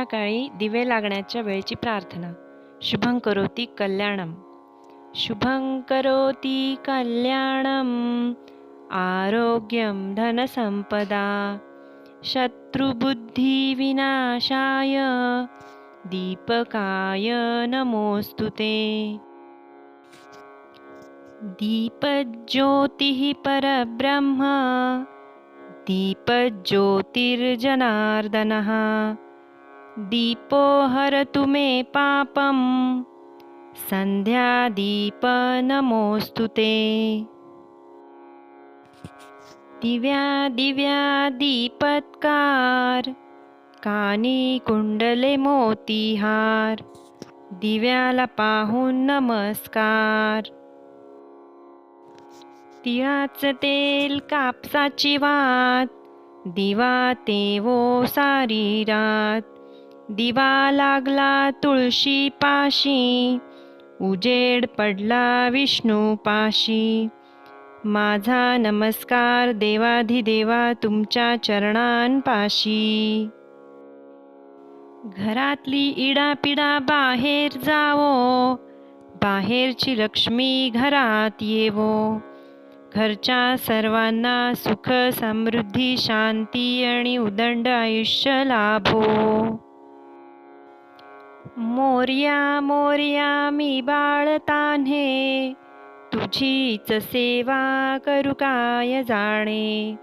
संध्याकाळी दिवे लागण्याच्या वेळची प्रार्थना. शुभं करोती कल्याणम. शुभं करोती कल्याणम. आरोग्यं धनसंपदा शत्रुबुद्धिविनाशाय. दीपकाय नमोऽस्तु ते. दीपज्योतिः परब्रह्म. दीपज्योतिर्जनार्दनः. दीपो हरतु मे पापं दीप नमोस्तु ते। दिव्या दिव्या दीपत्कार कानी कुंडले मोतीहार दिव्याला पाहून नमस्कार। तिळाचं तेल कापसाची वात दिवा तेवो सारी रात। दिवा लागला तुळशी पाशी उजेड पडला विष्णू पाशी. माझा नमस्कार देवाधिदेवा तुमच्या चरणांपाशी घरातली इडापिडा बाहेर जावो बाहेरची लक्ष्मी घरात येवो. घरच्या सर्वांना सुख समृद्धी शांती आणि उदंड आयुष्य लाभो. मोर्या मोर्या मी बाळतान्हे तुझीच सेवा करू काय जाणे?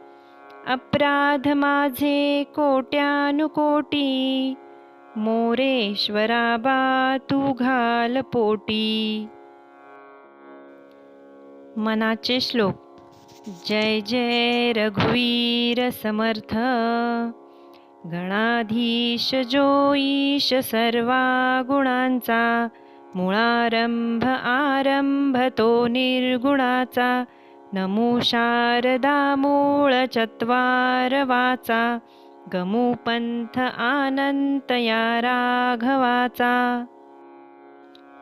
अपराध माझे कोट्यानुकोटी. मोरेश्वरा बा तू घाल पोटी. मनाचे श्लोक. जय जय रघुवीर समर्थ. गणाधीश जो ईश सर्वा गुणांचा मुळारंभ आरंभ तो निर्गुणाचा नमो शारदा मूळ चत्वार वाचा गमुपंथ आनंत या राघवाचा.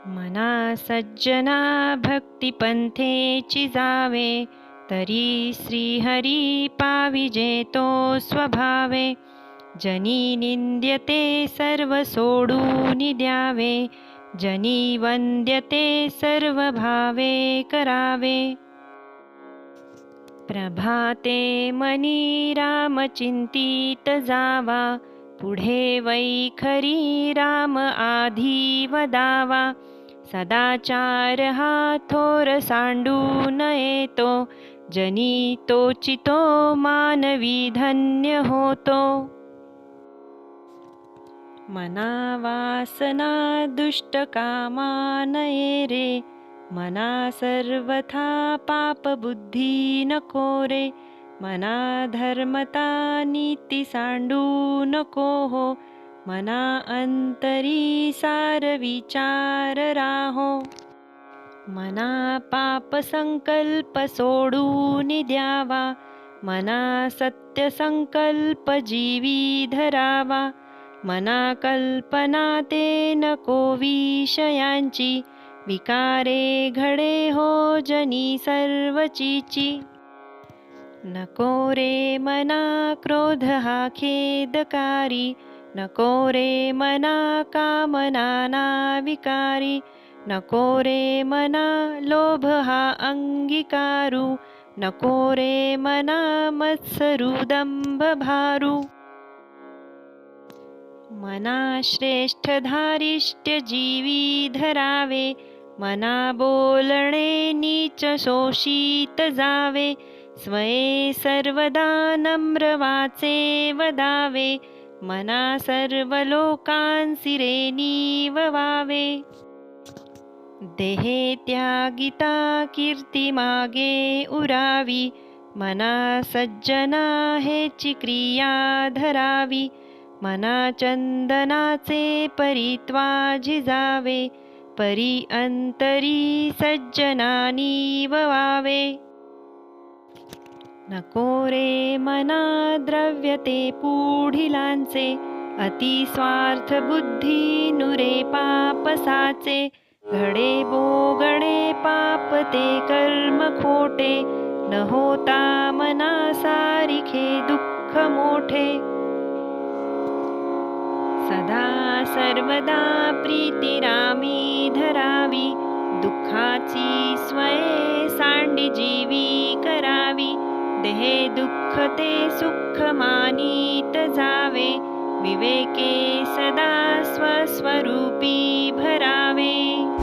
मना सज्जना भक्तिपंथेची जावे तरी श्रीहरी पाविजे तो स्वभावे जनी निंद्यते सर्व सोडून द्यावे जनी वंद्यते सर्व भावे करावे। प्रभाते मनी राम चिंतित जावा पुढे वैखरी राम आधी वदावा सदाचार हा थोर सांडून येतो जनी तोचितो मानवी धन्य होतो। मना वासना दुष्ट कामानये रे. मना सर्वथा पाप बुद्धी नको रे. मना धर्मता नीती सांडू नको हो. मना अंतरी सार विचार राहो. मना पाप संकल्प सोडून द्यावा मना सत्य संकल्प जीवी धरावा. मना कल्पना ते नको विषयांची विकारे घडे हो जनी सर्वचीची. नको रे मना क्रोध हा खेदकारी नको रे मना कामना विकारी नको रे मना लोभ हा अंगीकारू नको रे मना मत्सरू दंभ भारू मना श्रेष्ठ धारिष्ट्य जीवी धरावे मना बोलणे नीच शोषित जावे स्वये सर्वदा नम्र वाचे वदावे मना सर्व लोकांसिरे नीववावे देहे त्यागिता कीर्ती मागे उरावी मना सज्जना हेची क्रिया धरावी मना चंदनाचे परित्वा झिजावे परी अंतरी सज्जनानी ववावे नको रे मना द्रव्य ते पुढिलांचे अति स्वार्थ बुद्धी नुरे पापसाचे घडे बोगडे पाप ते कर्म खोटे न होता मना सारिखे दुःख मोठे। सदा सर्वदा प्रीतिरामी धरावी. दुःखाची स्वये सांडी जीवी करावी. देहे दुःख ते सुख मानित जावे. विवेके सदा स्वस्वरूपी भरावे.